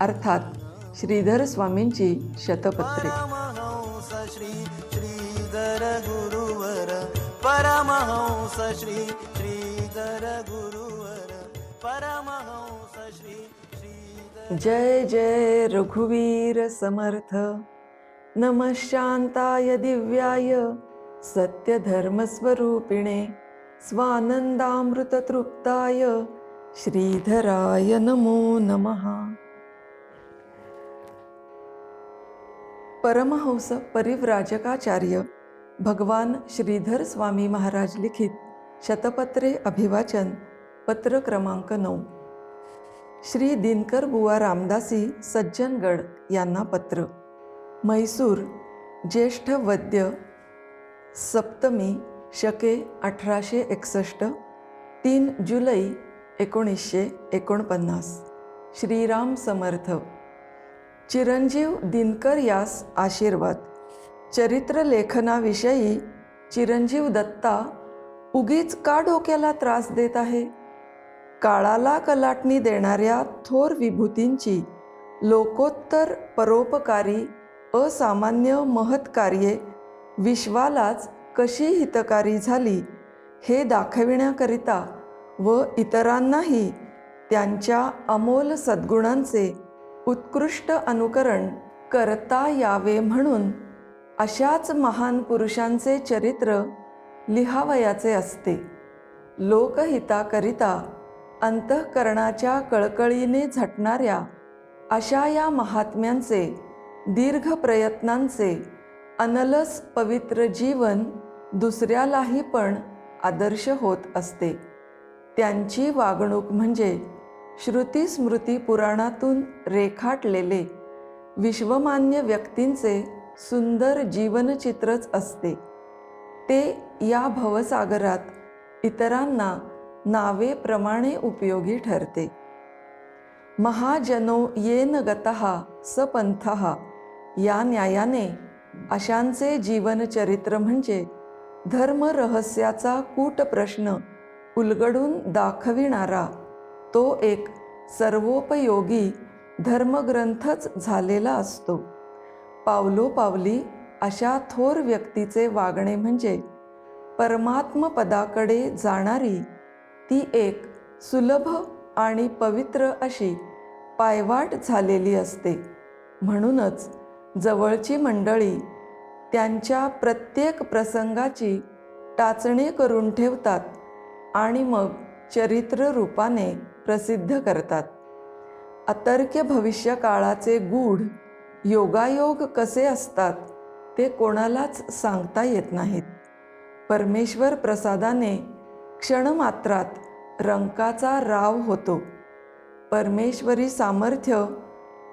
अर्थात श्रीधर स्वामींची शतपत्रे. श्रीधर गुरुवर परमहंस श्री श्रीधर गुरुवर परमहंस श्री जय जय रघुवीर समर्थ. नमः शांताय दिव्याय सत्यधर्मस्वरूपिणे स्वानंदामृततृप्ताय श्रीधराय नमो नमः. परमहंस परिव्राजकाचार्य भगवान श्रीधर स्वामी महाराज लिखित शतपत्रे अभिवाचन पत्र क्रमांक नऊ. श्री दिनकर बुवा रामदासी सज्जनगड यांना पत्र. म्हैसूर ज्येष्ठ वद्य सप्तमी शके अठराशे एकसष्ट तीन जुलै एकोणीसशे एकोणपन्नास. श्रीराम समर्थ. चिरंजीव दिनकर यास आशीर्वाद. चरित्रलेखनाविषयी चिरंजीव दत्ता उगीच का डोक्याला त्रास देत आहे? काळाला कलाटणी देणाऱ्या थोर विभूतींची लोकोत्तर परोपकारी असामान्य महत् कार्ये विश्वालाच कशी हितकारी झाली हे दाखविण्याकरिता व इतरांनाही त्यांच्या अमोल सद्गुणांचे उत्कृष्ट अनुकरण करता यावे म्हणून अशाच महान पुरुषांचे चरित्र लिहावयाचे असते. लोकहिताकरिता अंतःकरणाच्या कळकळीने झटणाऱ्या अशा या महात्म्यांचे दीर्घ प्रयत्नांचे अनलस पवित्र जीवन दुसऱ्यालाही पण आदर्श होत असते. त्यांची वागणूक म्हणजे श्रुती स्मृती पुराणातून रेखाटलेले विश्वमान्य व्यक्तींचे सुंदर जीवनचित्रच असते. ते या भवसागरात इतरांना नावेप्रमाणे उपयोगी ठरते. महाजनो येन गतः सपंथः. या न्यायाने अशांचे जीवनचरित्र म्हणजे धर्मरहस्याचा कूट प्रश्न उलगडून दाखविणारा तो एक सर्वोपयोगी धर्मग्रंथच झालेला असतो. पावलोपावली अशा थोर व्यक्तीचे वागणे म्हणजे परमात्मपदाकडे जाणारी ती एक सुलभ आणि पवित्र अशी पायवाट झालेली असते. म्हणूनच जवळची मंडळी त्यांच्या प्रत्येक प्रसंगाची टाचणी करून ठेवतात आणि मग चरित्र रूपाने प्रसिद्ध करतात. अतर्क्य भविष्य काळाचे गूढ योगायोग कसे असतात ते कोणालाच सांगता येत नाहीत. परमेश्वर प्रसादाने क्षणमात्रात रंकाचा राव होतो. परमेश्वरी सामर्थ्य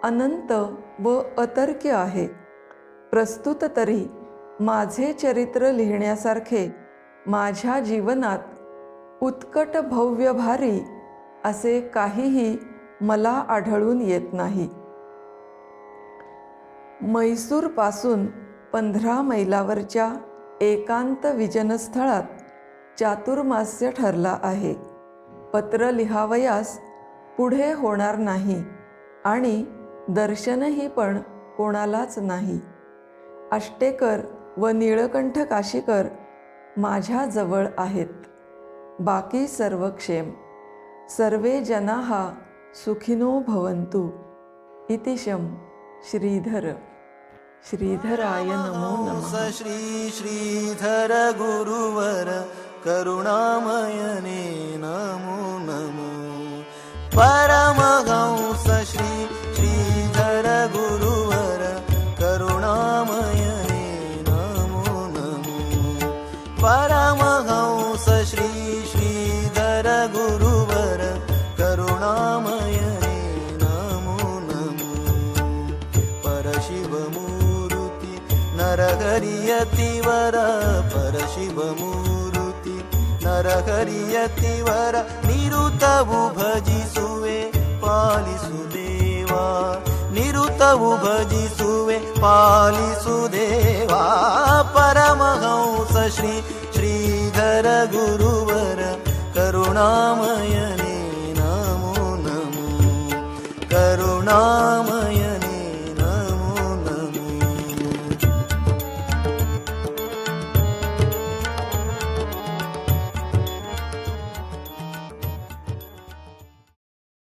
अनंत व अतर्क्य आहे. प्रस्तुत तरी माझे चरित्र लिहिण्यासारखे माझ्या जीवनात उत्कट भव्य भारी असे काहीही मला आढळून येत नाही. म्हैसूरपासून पंधरा मैलावरच्या एकांत विजनस्थळात चातुर्मास्य ठरला आहे. पत्र लिहावयास पुढे होणार नाही आणि दर्शनही पण कोणालाच नाही. आष्टेकर व निळकंठ काशीकर माझ्या जवळ आहेत. बाकी सर्व क्षेम सर्वे जनाः सुखिनो भवन्तु इतिशं श्रीधर। श्रीधराय नमो नमः। स श्री श्रीधर गुरुवर करुणामयने नमो नमो। परमगौ नर हरियति वर परशिवमुरुति नर हरियति वर निरुतभुभजिसुवे पालिसुदेवा निरुतबुभजिसुवे पालिसुदेवा परमहंस श्री श्रीधर गुरुवर करुणामय नीनो न करुणाम